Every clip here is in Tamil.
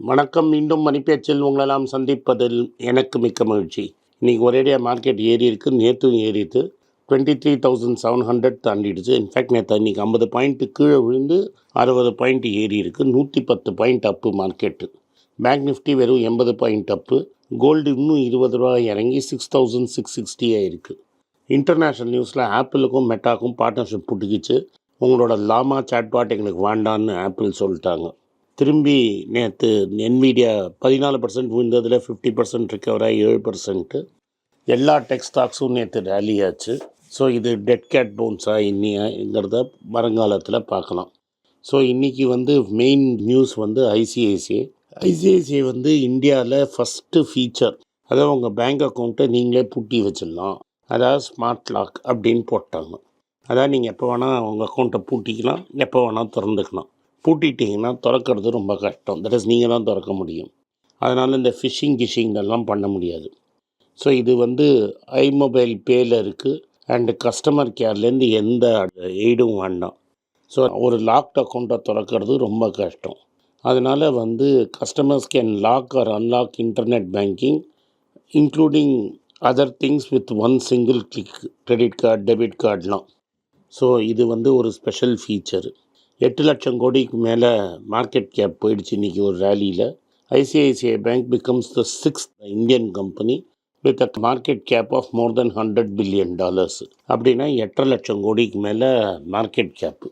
வணக்கம். மீண்டும் மணிப்பேச்சில் உங்களெல்லாம் சந்திப்பதில் எனக்கு மிக்க மகிழ்ச்சி. இன்றைக்கி ஒரேடியாக மார்க்கெட் ஏறி இருக்குது நேற்றும் ஏறிட்டு twenty three thousand seven hundred தாண்டிடுச்சு. In fact நேற்று இன்றைக்கி ஐம்பது பாயிண்ட்டு கீழே விழுந்து அறுபது பாயிண்ட் ஏறி இருக்குது நூற்றி பத்து point up market bank Nifty வெறும் எண்பது பாயிண்ட் அப்பு கோல்டு இன்னும் இருபது ரூபா இறங்கி சிக்ஸ் தௌசண்ட் சிக்ஸ் சிக்ஸ்டியாக இருக்குது இன்டர்நேஷ்னல் நியூஸில் ஆப்பிளுக்கும் மெட்டாக்கும் பார்ட்னர்ஷிப் புட்டுக்கிச்சு. உங்களோட லாமா சாட்பாட் எங்களுக்கு வேண்டான்னு ஆப்பிள் சொல்லிட்டாங்க. திரும்பி நேற்று என்மீடியா பதினாலு பர்சன்ட் விழுந்ததில் ஃபிஃப்டி பர்சன்ட் ரிக்கவர் ஆகி ஏழு பர்சன்ட்டு எல்லா டெக் ஸ்டாக்ஸும் நேற்று ரேலி ஆச்சு. ஸோ இது டெட் கேட் பவுன்ஸா இன்னியாங்கிறத வருங்காலத்தில் பார்க்கலாம். ஸோ இன்றைக்கி வந்து மெயின் நியூஸ் வந்து ஐசிஐசிஐ ஐசிஐசிஐ வந்து இந்தியாவில் ஃபஸ்ட்டு ஃபீச்சர் அதாவது உங்கள் பேங்க் அக்கௌண்ட்டை நீங்களே பூட்டி வச்சிடலாம். அதாவது ஸ்மார்ட் லாக் அப்படின்னு போட்டாங்க. அதாவது நீங்கள் எப்போ வேணால் உங்கள் அக்கௌண்ட்டை பூட்டிக்கலாம் எப்போ வேணால் திறந்துக்கலாம். பூட்டிட்டிங்கன்னா திறக்கிறது ரொம்ப கஷ்டம். தட் இஸ் நீங்கள் தான் திறக்க முடியும். அதனால் இந்த ஃபிஷிங் கிஷிங் எல்லாம் பண்ண முடியாது. ஸோ இது வந்து ஐ மொபைல் பேயில் இருக்குது அண்டு கஸ்டமர் கேர்லேருந்து எந்த எய்டும் வேண்டாம். ஸோ ஒரு லாக்ட் அக்கௌண்ட்டை திறக்கிறது ரொம்ப கஷ்டம். அதனால் வந்து customers can lock or unlock internet banking including other things with one single click credit card debit கார்டெலாம் so இது வந்து ஒரு ஸ்பெஷல் ஃபீச்சரு எட்டு லட்சம் கோடிக்கு மேலே மார்க்கெட் கேப் போயிடுச்சு இன்றைக்கி ஒரு ரேலியில் ICICI bank becomes the sixth Indian company with a market cap of more than hundred billion dollars அப்படின்னா எட்டரை லட்சம் கோடிக்கு மேலே market cap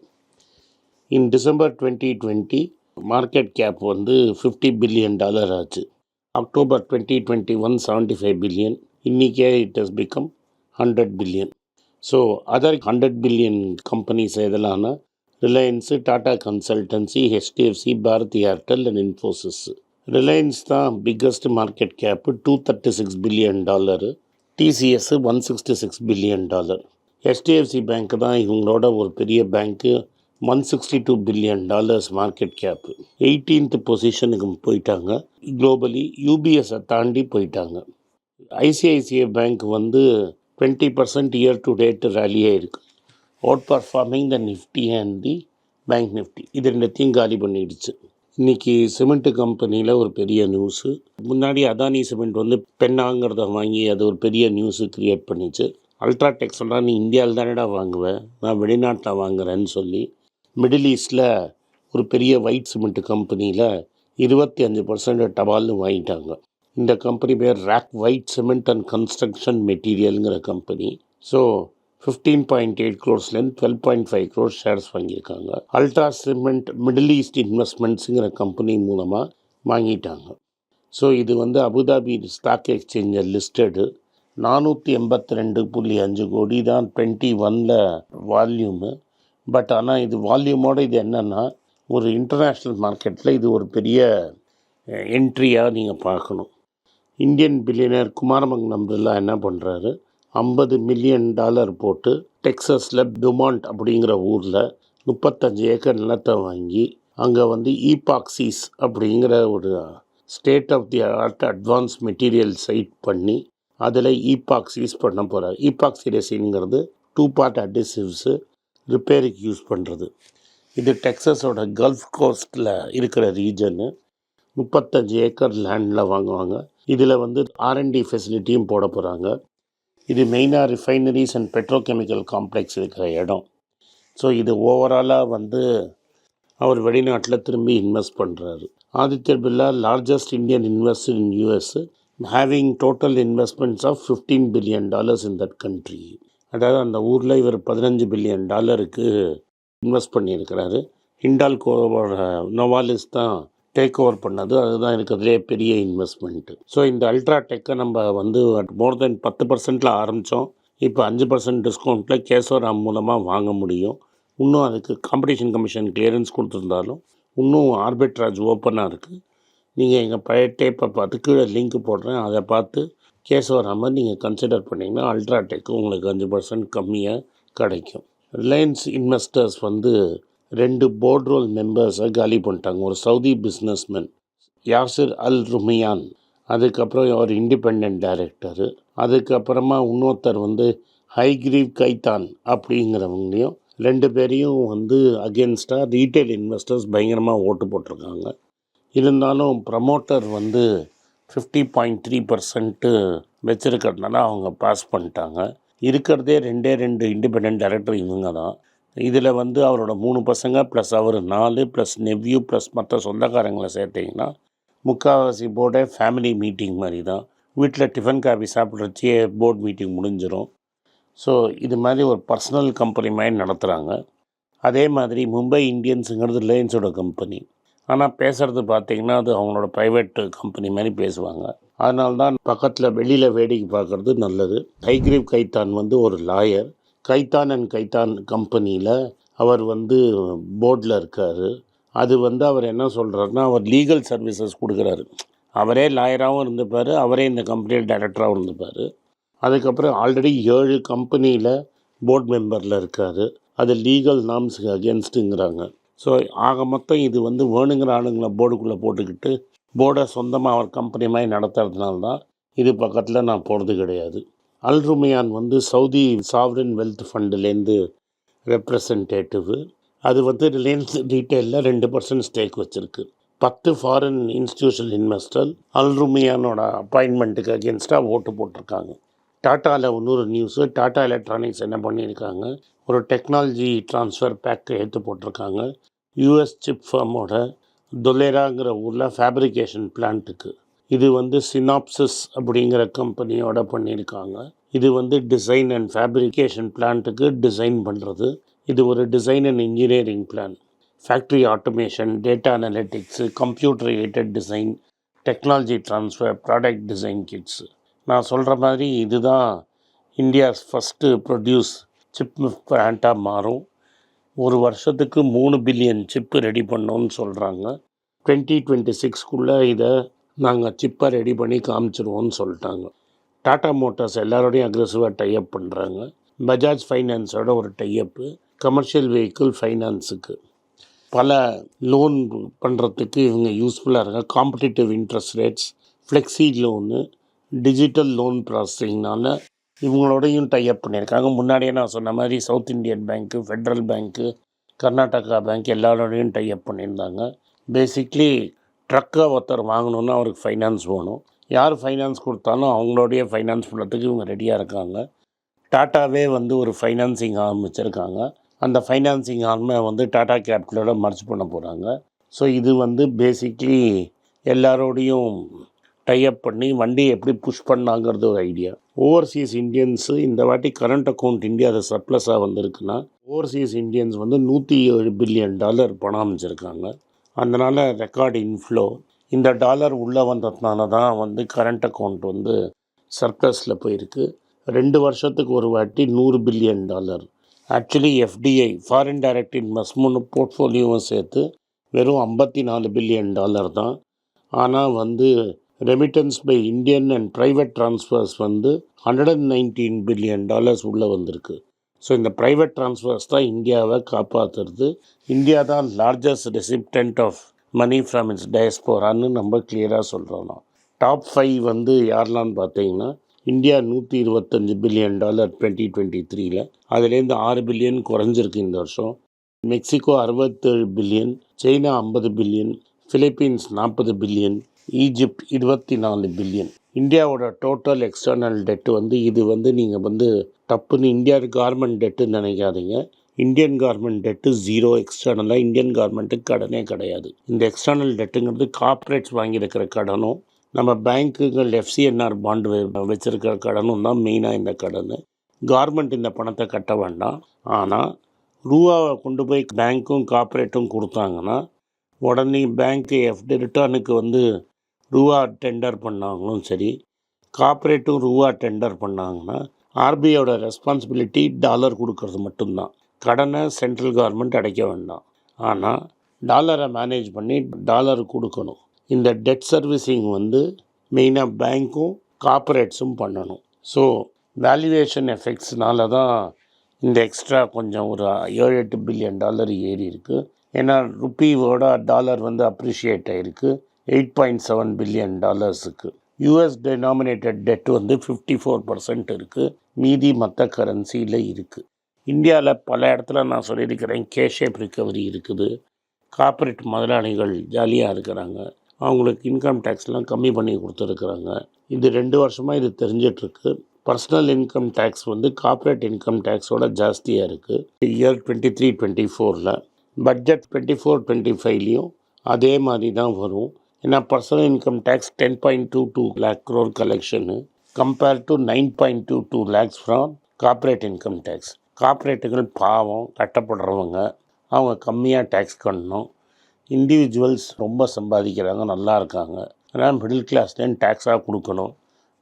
in December twenty twenty market cap வந்து ஃபிஃப்டி பில்லியன் டாலர் ஆச்சு. October twenty twenty one seventy five billion இன்றைக்கே it has become hundred billion so other hundred billion companies எதெல்லாம்னா Reliance Tata consultancy HDFC Bharti Airtel and Infosys Reliance தான் biggest market cap two thirty six billion dollar TCS one sixty six billion dollar HDFC bank தான் இவங்களோட ஒரு பெரிய bank one sixty two billion dollars market cap eighteenth பொசிஷனுக்கு போயிட்டாங்க. குளோபலி யூபிஎஸை தாண்டி போயிட்டாங்க. ஐசிஐசிஐ பேங்க் வந்து twenty percent year to date ரேலியாக இருக்குது outperforming the Nifty and the bank Nifty இது ரெண்டுத்தையும் காலி பண்ணிடுச்சு. இன்றைக்கி சிமெண்ட்டு கம்பெனியில் ஒரு பெரிய நியூஸு முன்னாடி அதானி சிமெண்ட் வந்து பெண்ணாங்கிறத வாங்கி அது ஒரு பெரிய நியூஸு க்ரியேட் பண்ணிச்சு. அல்ட்ராடெக் சொல்கிறான் நீ இந்தியாவில் தானடா வாங்குவேன் நான் வெளிநாட்டில் வாங்குறேன்னு சொல்லி. மிடில் ஈஸ்டில் ஒரு பெரிய ஒயிட் சிமெண்ட்டு கம்பெனியில் இருபத்தி அஞ்சு பர்சன்ட் டபால்னு வாங்கிட்டாங்க. இந்த கம்பெனி பேர் RAK white cement and construction மெட்டீரியலுங்கிற company so fifteen point eight க்ரோர்ஸ்லேருந்து twelve point five crores shares வாங்கியிருக்காங்க. அல்ட்ரா சிமெண்ட் மிடில் ஈஸ்ட் இன்வெஸ்ட்மெண்ட்ஸுங்கிற கம்பெனி மூலமாக வாங்கிட்டாங்க. ஸோ இது வந்து அபுதாபி ஸ்டாக் எக்ஸ்சேஞ்சர் லிஸ்டடு நானூற்றி எண்பத்தி ரெண்டு புள்ளி அஞ்சு கோடி தான் டுவெண்ட்டி ஒனில் வால்யூமு பட் ஆனால் இது வால்யூமோடு இது என்னென்னா ஒரு இன்டர்நேஷ்னல் மார்க்கெட்டில் இது ஒரு பெரிய என்ட்ரியாக நீங்கள் பார்க்கணும். இந்தியன் பில்லியனர் குமாரமங்கலம் பில்லா என்ன பண்ணுறாரு ஐம்பது மில்லியன் டாலர் போட்டு டெக்ஸஸில் டுமாண்ட் அப்படிங்கிற ஊரில் முப்பத்தஞ்சு ஏக்கர் நிலத்தை வாங்கி அங்கே வந்து ஈபாக்சிஸ் அப்படிங்கிற ஒரு state of the art advance material side பண்ணி அதில் ஈபாக்சிஸ் பண்ண போகிறார் ஈபாக்சி ரெசின்ங்கிறது டூ பார்ட் அடிசிவ்ஸு ரிப்பேருக்கு யூஸ் பண்ணுறது இது டெக்ஸஸோட கல்ஃப் கோஸ்ட்டில் இருக்கிற ரீஜனு முப்பத்தஞ்சு ஏக்கர் லேண்டில் வாங்குவாங்க. இதில் வந்து ஆர்என்டி ஃபெசிலிட்டியும் போட போகிறாங்க இது மெயினாக ரிஃபைனரிஸ் அண்ட் பெட்ரோகெமிக்கல் காம்ப்ளெக்ஸ் இருக்கிற இடம். ஸோ இது ஓவராலாக வந்து அவர் வெளிநாட்டில் திரும்பி இன்வெஸ்ட் பண்ணுறாரு ஆதித்யர் Birla largest Indian investor in US having total investments of fifteen billion dollars in that country அதாவது அந்த ஊரில் இவர் பதினஞ்சு பில்லியன் டாலருக்கு இன்வெஸ்ட் பண்ணியிருக்கிறாரு. ஹிண்டால்கோவோட நொவாலிஸ் தான் டேக் ஓவர் பண்ணது. அதுதான் இருக்கிறதுலே பெரிய இன்வெஸ்ட்மெண்ட்டு ஸோ இந்த அல்ட்ரா டெக்கை நம்ம வந்து மோர் தென் பத்து பர்சன்ட்டில் ஆரம்பித்தோம் இப்போ அஞ்சு பர்சன்ட் டிஸ்கவுண்ட்டில் கேசவராம் மூலமாக வாங்க முடியும். இன்னும் அதுக்கு காம்படிஷன் கமிஷன் கிளியரன்ஸ் கொடுத்துருந்தாலும் இன்னும் ஆர்பிட்ராஜ் ஓப்பனாக இருக்குது நீங்கள் எங்கள் பழைய டேப்பை பார்த்து கீழே லிங்க் போடுறேன். அதை பார்த்து கேசவராம நீங்கள் கன்சிடர் பண்ணிங்கன்னா அல்ட்ரா டெக் உங்களுக்கு அஞ்சு பர்சன்ட் கம்மியாக கிடைக்கும். ரிலையன்ஸ் இன்வெஸ்டர்ஸ் வந்து ரெண்டு போர்ட் ரோல் மெம்பர்ஸை காலி பண்ணிட்டாங்க. ஒரு Saudi businessman Yasir Al Rumayyan அதுக்கப்புறம் அவர் இண்டிபெண்ட் டைரக்டரு அதுக்கப்புறமா இன்னொருத்தர் வந்து ஹைக்ரீவ் கைத்தான் அப்படிங்கிறவங்களையும் ரெண்டு பேரையும் வந்து அகேன்ஸ்டாக ரீட்டைல் இன்வெஸ்டர்ஸ் பயங்கரமாக ஓட்டு போட்டிருக்காங்க. இருந்தாலும் ப்ரமோட்டர் வந்து ஃபிஃப்டி பாயிண்ட் த்ரீ பர்சன்ட்டு வச்சுருக்கிறதுனால அவங்க பாஸ் பண்ணிட்டாங்க. இருக்கிறதே ரெண்டே ரெண்டு இண்டிபெண்ட் டைரக்டர் இவங்க தான் இதில் வந்து அவரோட மூணு பசங்க ப்ளஸ் அவர் நாலு ப்ளஸ் நெவ்யூ ப்ளஸ் மற்ற சொந்தக்காரங்களை சேர்த்திங்கன்னா முக்கால்வாசி போர்டே ஃபேமிலி மீட்டிங் மாதிரி தான். வீட்டில் டிஃபன் காபி சாப்பிட்றச்சியே போர்ட் மீட்டிங் முடிஞ்சிடும் ஸோ இது மாதிரி ஒரு பர்சனல் கம்பெனி மாதிரி நடத்துகிறாங்க அதே மாதிரி மும்பை இந்தியன்ஸுங்கிறது ரிலையன்ஸோட கம்பெனி ஆனால் பேசுகிறது பார்த்தீங்கன்னா அது அவங்களோட ப்ரைவேட் கம்பெனி மாதிரி பேசுவாங்க. அதனால தான் பக்கத்தில் வெளியில் வேடிக்கை பார்க்குறது நல்லது. ஹைக்ரீவ் கைத்தான் வந்து ஒரு லாயர் கைத்தான் அண்ட் கைத்தான் கம்பெனியில் அவர் வந்து போர்டில் இருக்கார். அது வந்து அவர் என்ன சொல்கிறாருன்னா அவர் லீகல் சர்வீசஸ் கொடுக்குறாரு. அவரே லாயராகவும் இருந்துப்பார் அவரே இந்த கம்பெனியில் டைரக்டராகவும் இருந்துப்பார். அதுக்கப்புறம் ஆல்ரெடி ஏழு கம்பெனியில் போர்ட் மெம்பரில் இருக்கார். அது லீகல் நாம்ஸுக்கு அகேன்ஸ்ட்டுங்கிறாங்க ஸோ ஆக மொத்தம் இது வந்து வேணுங்கிற ஆளுங்களை போர்டுக்குள்ளே போட்டுக்கிட்டு போர்டை சொந்தமாக அவர் கம்பெனி மாதிரி நடத்துறதுனால தான் இது பக்கத்தில் நான் போகிறது கிடையாது. அல் ருமையான் வந்து சவுதி சாவரின் வெல்த் ஃபண்டுலேருந்து ரெப்ரசன்டேட்டிவு. அது வந்து ரிலையன்ஸ் டீட்டெயிலில் ரெண்டு பர்சன்ட் ஸ்டேக் வச்சுருக்கு. பத்து ஃபாரின் இன்ஸ்டியூஷனல் இன்வெஸ்டர் அல் ருமையானோட அப்பாயின்மெண்ட்டுக்கு அகேன்ஸ்டாக ஓட்டு போட்டிருக்காங்க. டாட்டாவில் இன்னொரு நியூஸு டாட்டா எலக்ட்ரானிக்ஸ் என்ன பண்ணியிருக்காங்க? ஒரு டெக்னாலஜி ட்ரான்ஸ்ஃபர் பேக் எடுத்து போட்டிருக்காங்க. யூஎஸ் சிப் ஃபார்மோட தொலேராங்கிற ஊரில் ஃபேப்ரிகேஷன் பிளான்ட்டுக்கு இது வந்து சினாப்சிஸ் அப்படிங்கிற கம்பெனியோட பண்ணியிருக்காங்க. இது வந்து டிசைன் அண்ட் ஃபேப்ரிகேஷன் பிளான்ட்டுக்கு டிசைன் பண்ணுறது இது ஒரு design and engineering plan factory automation data analytics computer aided design technology transfer product design kits நான் சொல்கிற மாதிரி இதுதான் இந்தியாஸ் ஃபஸ்ட்டு ப்ரொடியூஸ் சிப் பிளான்ட்டாக மாறும். ஒரு வருஷத்துக்கு மூணு பில்லியன் சிப்பு ரெடி பண்ணோன்னு சொல்கிறாங்க டுவெண்ட்டி டுவெண்ட்டி சிக்ஸ்க்குள்ளே இதை நாங்கள் சிப்பை ரெடி பண்ணி காமிச்சிருவோம்னு சொல்லிட்டாங்க. டாடா மோட்டார்ஸ் எல்லாரோடையும் அக்ரெசிவாக டைப் பண்ணுறாங்க பஜாஜ் ஃபைனான்ஸோட ஒரு டைப்பு கமர்ஷியல் வெஹிக்கிள் ஃபைனான்ஸுக்கு பல லோன் பண்ணுறதுக்கு இவங்க யூஸ்ஃபுல்லாக இருக்காங்க. Competitive interest rates flexi loan digital loan ப்ராசஸிங்னால இவங்களோடையும் டைப் பண்ணியிருக்காங்க. முன்னாடியே நான் சொன்ன மாதிரி South Indian bank Federal bank Karnataka bank எல்லாரோடையும் டைப் பண்ணியிருந்தாங்க. பேசிக்லி ட்ரக்கை ஒருத்தர் வாங்கணுன்னா அவருக்கு ஃபைனான்ஸ் வேணும். யார் ஃபைனான்ஸ் கொடுத்தாலும் அவங்களோடைய ஃபைனான்ஸ் பண்ணுறதுக்கு இவங்க ரெடியாக இருக்காங்க. டாட்டாவே வந்து ஒரு ஃபைனான்சிங் ஆர்ம் வச்சுருக்காங்க. அந்த ஃபைனான்சிங் ஆர்மை வந்து டாடா கேபிட்டலோட மர்ஜ் பண்ண போகிறாங்க ஸோ இது வந்து பேசிக்லி எல்லாரோடையும் டைப் பண்ணி வண்டியை எப்படி புஷ் பண்ணாங்கிறது ஒரு ஐடியா ஓவர்சீஸ் இந்தியன்ஸு இந்த வாட்டி கரண்ட் அக்கௌண்ட் அது சர்ப்ளஸாக வந்திருக்குன்னா ஓவர்சீஸ் இந்தியன்ஸ் வந்து நூற்றி ஏழு பில்லியன் டாலர் பணம் அமைச்சிருக்காங்க. அதனால் ரெக்கார்டு இன்ஃப்ளோ இந்த டாலர் உள்ளே வந்ததுனால தான் வந்து கரண்ட் அக்கௌண்ட் வந்து சர்ப்ளஸில் போயிருக்கு. ரெண்டு வருஷத்துக்கு ஒரு வாட்டி நூறு billion dollar actually FDI foreign direct investment போர்ட்ஃபோலியோவும் சேர்த்து வெறும் ஐம்பத்தி நாலு பில்லியன் டாலர் தான். ஆனால் வந்து remittance by Indian and private transfers வந்து hundred and nineteen billion dollars உள்ளே வந்திருக்கு. ஸோ இந்த ப்ரைவேட் ட்ரான்ஸ்ஃபர்ஸ் தான் இந்தியாவை காப்பாற்றுறது இந்தியா தான் largest recipient of money from its டயஸ்போரான்னு நம்ம கிளியராக சொல்கிறோம் டாப் ஃபைவ் வந்து யாரெல்லாம்னு பார்த்தீங்கன்னா இந்தியா நூற்றி இருபத்தஞ்சி பில்லியன் டாலர் டுவெண்ட்டி டுவெண்ட்டி த்ரீல அதுலேருந்து ஆறு பில்லியன் குறைஞ்சிருக்கு இந்த வருஷம். மெக்சிகோ அறுபத்தேழு பில்லியன் சைனா ஐம்பது பில்லியன் ஃபிலிப்பீன்ஸ் நாற்பது பில்லியன் ஈஜிப்ட் இருபத்தி நாலு பில்லியன். இந்தியாவோட டோட்டல் எக்ஸ்டர்னல் டெட்டு வந்து இது வந்து நீங்கள் வந்து தப்புன்னு இந்தியா கார்மெண்ட் டெட்டுன்னு நினைக்காதீங்க. இந்தியன் கார்மெண்ட் டெட்டு ஜீரோ எக்ஸ்டர்னலாக இந்தியன் கார்மெண்ட்டுக்கு கடனே கிடையாது. இந்த எக்ஸ்டர்னல் டெட்டுங்கிறது கார்ப்பரேட்ஸ் வாங்கியிருக்கிற கடனும் நம்ம பேங்க்குகள் எஃப்சிஎன்ஆர் பாண்டு வச்சுருக்கிற கடனும் தான் மெயினாக இந்த கடன். கார்மெண்ட் இந்த பணத்தை கட்ட வேண்டாம். ஆனால் ரூபாவை கொண்டு போய் பேங்க்கும் கார்ப்பரேட்டும் கொடுத்தாங்கன்னா உடனே பேங்க்கு எஃப்டி ரிட்டர்னுக்கு வந்து ரூபா டெண்டர் பண்ணாங்களும் சரி கார்ப்பரேட்டும் ரூபா டெண்டர் பண்ணாங்கன்னா ஆர்பிஐயோட ரெஸ்பான்சிபிலிட்டி டாலர் கொடுக்கறது மட்டும்தான். கடனை சென்ட்ரல் கவர்மெண்ட் அடைக்க வேண்டாம். ஆனால் டாலரை மேனேஜ் பண்ணி டாலர் கொடுக்கணும். இந்த டெட் சர்வீசிங் வந்து மெயினாக பேங்க்கும் கார்ப்பரேட்ஸும் பண்ணணும். ஸோ வேல்யூவேஷன் எஃபெக்ட்ஸ்னால தான் இந்த எக்ஸ்ட்ரா கொஞ்சம் ஒரு ஏழு எட்டு பில்லியன் டாலர் ஏறி இருக்குது ஏன்னா ருப்பீவோட டாலர் வந்து அப்ரிஷியேட் ஆகிருக்கு எயிட் பாயிண்ட் செவன் பில்லியன் டாலர்ஸுக்கு யூஎஸ் டெனாமினேட்டட் டெட் வந்து ஃபிஃப்டி ஃபோர் பர்சன்ட் இருக்குது மீதி மற்ற கரன்சியில் இருக்குது இந்தியாவில் பல இடத்துல நான் சொல்லியிருக்கிறேன் கேஷேப் ரிக்கவரி இருக்குது. கார்ப்பரேட் முதலாளிகள் ஜாலியாக இருக்கிறாங்க. அவங்களுக்கு இன்கம் டேக்ஸ்லாம் கம்மி பண்ணி கொடுத்துருக்குறாங்க. இது ரெண்டு வருஷமாக இது தெரிஞ்சிட்ருக்கு. பர்சனல் இன்கம் டேக்ஸ் வந்து கார்ப்பரேட் இன்கம் டேக்ஸோட ஜாஸ்தியாக இருக்குது இயர் டுவெண்ட்டி த்ரீ டுவெண்ட்டி ஃபோரில் பட்ஜெட் டுவெண்ட்டி ஃபோர் டுவெண்ட்டி ஃபைவ்லேயும் அதே மாதிரி தான் வரும். ஏன்னா personal income tax ten point two two lakh crore collection compare to nine point two two lakhs from corporate income tax கார்ப்பரேட்டுகள் பாவம் கட்டப்படுறவங்க அவங்க கம்மியாக டேக்ஸ் கட்டணும். இண்டிவிஜுவல்ஸ் ரொம்ப சம்பாதிக்கிறாங்க நல்லா இருக்காங்க. அதனால் மிடில் கிளாஸ்லேயும் டேக்ஸாக கொடுக்கணும்.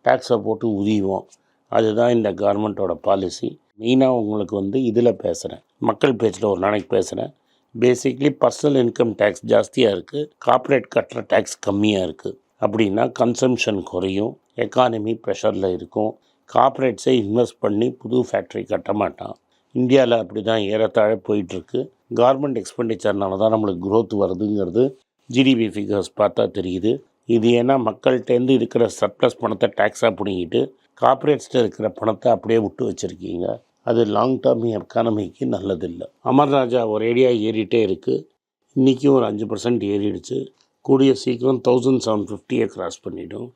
டேக்ஸை போட்டு உதவிவோம் அதுதான் இந்த கவர்மெண்ட்டோட பாலிசி மெயினாக உங்களுக்கு வந்து இதில் பேசுகிறேன் மக்கள் பேச்சில் ஒரு நாளைக்கு பேசுகிறேன் பேசிக்லி பர்சனல் இன்கம் டேக்ஸ் ஜாஸ்தியாக இருக்குது கார்ப்பரேட் கட்டுற டேக்ஸ் கம்மியாக இருக்குது அப்படின்னா கன்சம்ஷன் குறையும். எக்கானமி ப்ரெஷரில் இருக்கும். கார்ப்பரேட்ஸை இன்வெஸ்ட் பண்ணி புது ஃபேக்ட்ரி கட்ட மாட்டான். இந்தியாவில் அப்படி தான் ஏறத்தாழ போயிட்டுருக்கு. கார்மெண்ட் எக்ஸ்பெண்டிச்சர்னால தான் நம்மளுக்கு க்ரோத் வருதுங்கிறது ஜிடிபி ஃபிகர்ஸ் பார்த்தா தெரியுது. இது ஏன்னா மக்கள்கிட்டேருந்து இருக்கிற சர்ப்ளஸ் பணத்தை டேக்ஸாக பிடிங்கிட்டு கார்ப்பரேட்ஸ்ட்டு இருக்கிற பணத்தை அப்படியே விட்டு வச்சுருக்கீங்க. அது லாங் டேர்ம் எக்கானமிக்கு நல்லதில்லை. அமர்ராஜா ஒரு ஏரியா ஏறிட்டே இருக்குது இன்றைக்கும் ஒரு அஞ்சு பர்சன்ட் ஏறிடுச்சு. கூடிய சீக்கிரம் தௌசண்ட் செவன் ஃபிஃப்டியை கிராஸ் பண்ணிவிடும்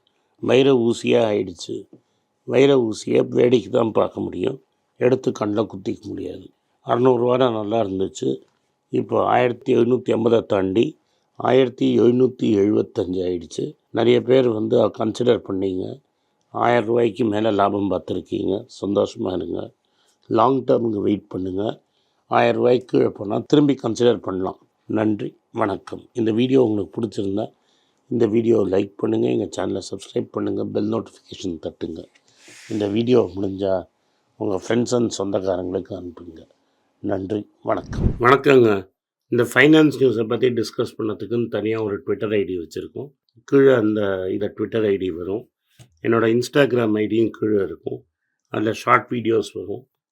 வைர ஊசியாக ஆயிடுச்சு. வைர ஊசியை வேடிக்கை தான் பார்க்க முடியும். எடுத்து கண்ணில் குத்திக்க முடியாது. அறநூறுவா நல்லா இருந்துச்சு. இப்போ ஆயிரத்தி எழுநூற்றி ஐம்பதை தாண்டி ஆயிரத்தி எழுநூற்றி எழுபத்தஞ்சு ஆயிடுச்சு. நிறைய பேர் வந்து கன்சிடர் பண்ணிங்க. ஆயிரம் ரூபாய்க்கு மேலே லாபம் பார்த்துருக்கீங்க. சந்தோஷமாக இருங்க. லாங் டேர்முக்கு வெயிட் பண்ணுங்கள் ஆயிரம் ரூபாய்க்கு கீழே போனால் திரும்பி கன்சிடர் பண்ணலாம். நன்றி வணக்கம். இந்த வீடியோ உங்களுக்கு பிடிச்சிருந்தா இந்த வீடியோவை லைக் பண்ணுங்கள் எங்கள் சேனலை சப்ஸ்கிரைப் பண்ணுங்கள் பெல் நோட்டிஃபிகேஷன் தட்டுங்க. இந்த வீடியோ முடிஞ்சால் உங்கள் ஃப்ரெண்ட்ஸ் அண்ட் சொந்தக்காரங்களுக்கு அனுப்புங்க. நன்றி வணக்கம். வணக்கங்க. இந்த ஃபைனான்ஸ் நியூஸை பற்றி டிஸ்கஸ் பண்ணதுக்குன்னு தனியாக ஒரு ட்விட்டர் ஐடி வச்சுருக்கோம். கீழே அந்த இதை ட்விட்டர் ஐடி வரும். என்னோடய இன்ஸ்டாகிராம் ஐடியும் கீழே இருக்கும். அதில் ஷார்ட் வீடியோஸ் வரும்.